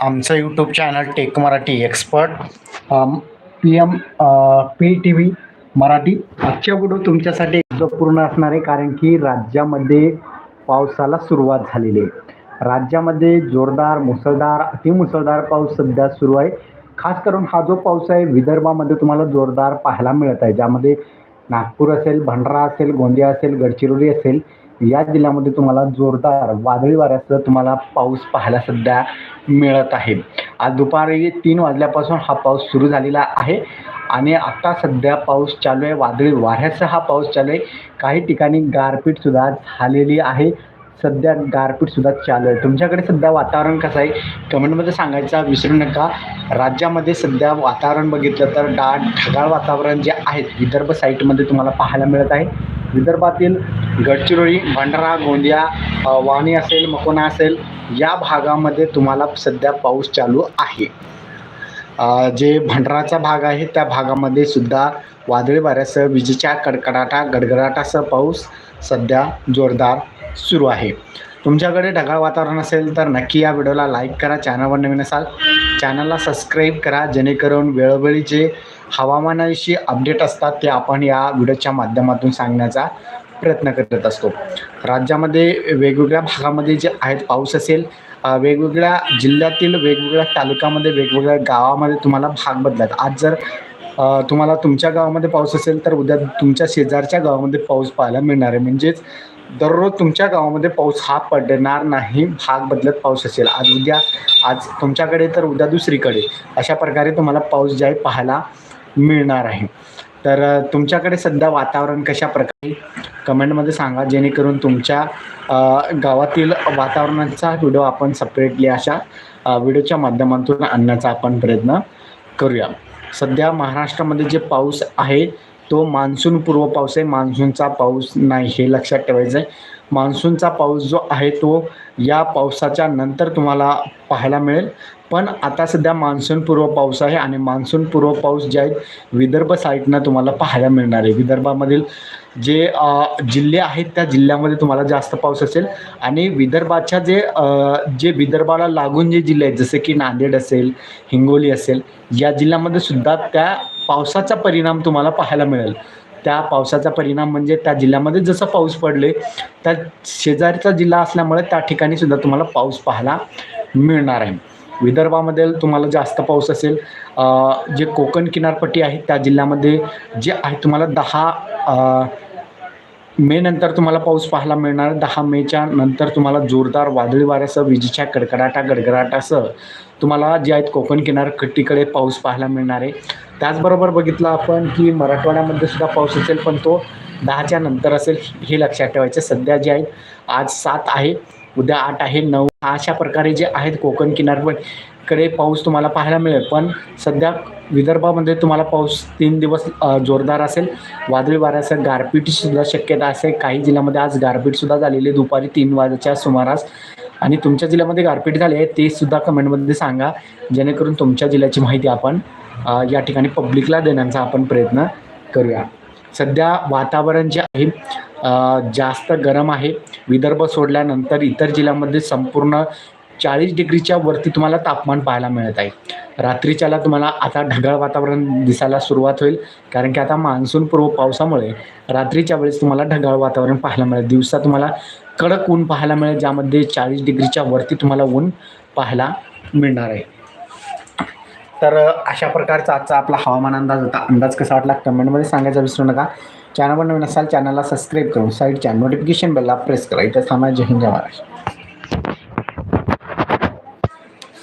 आमचं YouTube channel tech Marathi expert P M P T V Marathi. आजच्या video तुमच्यासाठी महत्त्वपूर्ण असणार आहे कारण की राज्यामध्ये पावसाला सुरुवात झालेली आहे. राज्यामध्ये जोरदार मुसळधार अतिमुसळधार पाऊस सध्या सुरू आहे. खास करून हा जो पाऊस आहे विदर्भामध्ये तुम्हाला जोरदार पाहायला मिळत आहे. ज्यामध्ये नागपूर असेल भंडारा असेल गोंदिया असेल गडचिरोली असेल या जिल्ह्यामध्ये तुम्हाला जोरदार वादळी वाऱ्यासह तुम्हाला पाऊस पाहायला सध्या मिळत आहे. आज दुपारी तीन वाजल्यापासून हा पाऊस सुरू झालेला आहे आणि आता सध्या पाऊस चालू आहे. वादळी वाऱ्यासह हा पाऊस चालू आहे. काही ठिकाणी गारपीटसुद्धा झालेली आहे. सध्या गारपीटसुद्धा चालू आहे. तुमच्याकडे सध्या वातावरण कसं आहे? कमेंटमध्ये सांगायचं विसरू नका. राज्यामध्ये सध्या वातावरण बघितलं तर डाळ ढगाळ वातावरण जे आहे विदर्भ साईटमध्ये तुम्हाला पाहायला मिळत आहे. विदर्भातील गडचिरोली भंडारा गोंदिया वाणी असेल मकोना असेल या भागामध्ये तुम्हाला सध्या पाऊस चालू आहे. जे भंडाराचा भाग आहे त्या भागामध्ये सुद्धा वादळी वाऱ्यासह विजेच्या कडकडाटा गडगडाटासह पाऊस सध्या जोरदार सुरू आहे. तुमच्याकडे ढगाळ वातावरण असेल तर नक्की या व्हिडिओला लाईक करा चॅनलवर नवीन असाल चॅनलला सबस्क्राईब करा जेणेकरून वेळोवेळी जे हवामानाविषयी अपडेट असतात ते आपण या व्हिडिओच्या माध्यमातून सांगण्याचा प्रयत्न करत असतो. राज्यामध्ये वेगवेगळ्या भागामध्ये जे आहेत पाऊस असेल वेगवेगळ्या जिल्ह्यातील वेगवेगळ्या तालुक्यामध्ये वेगवेगळ्या गावामध्ये तुम्हाला भाग बदलत आज जर तुम्हाला तुमच्या गावामध्ये पाऊस असेल तर उद्या तुमच्या शेजारच्या गावामध्ये पाऊस पाहायला मिळणार आहे. म्हणजेच दररोज तुमच्या गावामध्ये पाऊस हा पडणार नाही भाग बदलत पाऊस असेल. आज उद्या आज तुमच्याकडे तर उद्या दुसरीकडे. अशा प्रकारे तुम्हाला पाऊस जे आहे पाहायला मिळणार आहे. तर तुमच्याकडे सध्या वातावरण कशा प्रकारे? कमेंटमध्ये सांगा जेणेकरून तुमच्या गावातील वातावरणाचा व्हिडिओ आपण सपरेटली अशा व्हिडिओच्या माध्यमातून आणण्याचा आपण प्रयत्न करूया. सध्या महाराष्ट्रामध्ये जे पाऊस आहे तो मान्सून पूर्व पाऊस आहे. मान्सूनचा पाऊस नाही हे लक्षात ठेवायचं आहे मान्सूनचा पाऊस जो आहे तो या पावसाच्या नंतर तुम्हाला पाहायला मिळेल. पण आता सध्या मान्सून पूर्व पाऊस आहे आणि मान्सून पूर्व पाऊस जे आहेत विदर्भ साईडनं तुम्हाला पाहायला मिळणार आहे. विदर्भामधील जे जिल्हे आहेत त्या जिल्ह्यामध्ये तुम्हाला जास्त पाऊस असेल आणि विदर्भाच्या जे जे विदर्भाला लागून जे जिल्हे आहेत जसे की नांदेड असेल हिंगोली असेल या जिल्ह्यामध्ये सुद्धा त्या पावसाचा परिणाम तुम्हाला पाहायला मिळेल. त्या पावसाचा परिणाम म्हणजे त्या जिल्ह्यामध्ये जसं पाऊस पडले त्या शेजारचा जिल्हा असल्यामुळे त्या ठिकाणी सुद्धा तुम्हाला पाऊस पाहायला मिळणार आहे. विदर्भामध्ये तुम्हाला जास्त पाऊस असेल जे कोकण किनारपट्टी आहे त्या जिल्ह्यामध्ये जे आहे तुम्हाला दहा मे नंतर तुम्हाला पाऊस पाहायला मिळणार. दहा मेच्या नंतर तुम्हाला जोरदार वादळी वाऱ्यासह विजेच्या कडकडाटा गडगडाटासह तुम्हाला जे आहेत कोकण किनारपट्टीकडे पाऊस पाहायला मिळणार आहे. त्याचबरोबर बघितलं आपण की मराठवाड्यामध्ये सुद्धा पाऊस असेल पण तो दहाच्या नंतर असेल हे लक्षात ठेवायचं. सध्या जे आहेत आज सात आहे. उद्या आठ आहे नऊ. अशा प्रकारे जे आहेत कोकण किनारपट्टीकडे पाऊस तुम्हाला पाहायला मिळेल. पण सध्या विदर्भामध्ये तुम्हाला पाऊस तीन दिवस जोरदार असेल. वादळी वाऱ्यासह गारपीटसुद्धा शक्यता असेल काही जिल्ह्यामध्ये आज गारपीटसुद्धा झालेली आहे. दुपारी तीन वाजेच्या सुमारास. आणि तुमच्या जिल्ह्यामध्ये गारपीट झाली आहे ते सुद्धा कमेंटमध्ये सांगा. जेणेकरून तुमच्या जिल्ह्याची माहिती आपण या ठिकाणी पब्लिकला देण्याचा आपण प्रयत्न करूया. सध्या वातावरण जे आहे जास्त गरम आहे. विदर्भ सोडल्यानंतर इतर जिल्ह्यामध्ये संपूर्ण चाळीस डिग्रीच्या वरती तुम्हाला तापमान पाहायला मिळत आहे. रात्रीच्याला तुम्हाला आता ढगाळ वातावरण दिसायला सुरुवात होईल. कारण की आता मान्सून पूर्व पावसामुळे रात्रीच्या वेळेस तुम्हाला ढगाळ वातावरण पाहायला मिळेल. दिवसा तुम्हाला कडक ऊन पाहायला मिळेल ज्यामध्ये चाळीस डिग्रीच्या वरती तुम्हाला ऊन पाहायला मिळणार आहे. तर अशा प्रकारचा आजचा आपला हवामान अंदाज होता. अंदाज कसा वाटला? कमेंटमध्ये सांगायचा विसरू नका. चॅनलवर नवीन असाल चॅनलला सबस्क्राईब करून साईडच्या नोटिफिकेशन बेलला प्रेस करा. इथं थांबा जय हिंद महाराष्ट्र.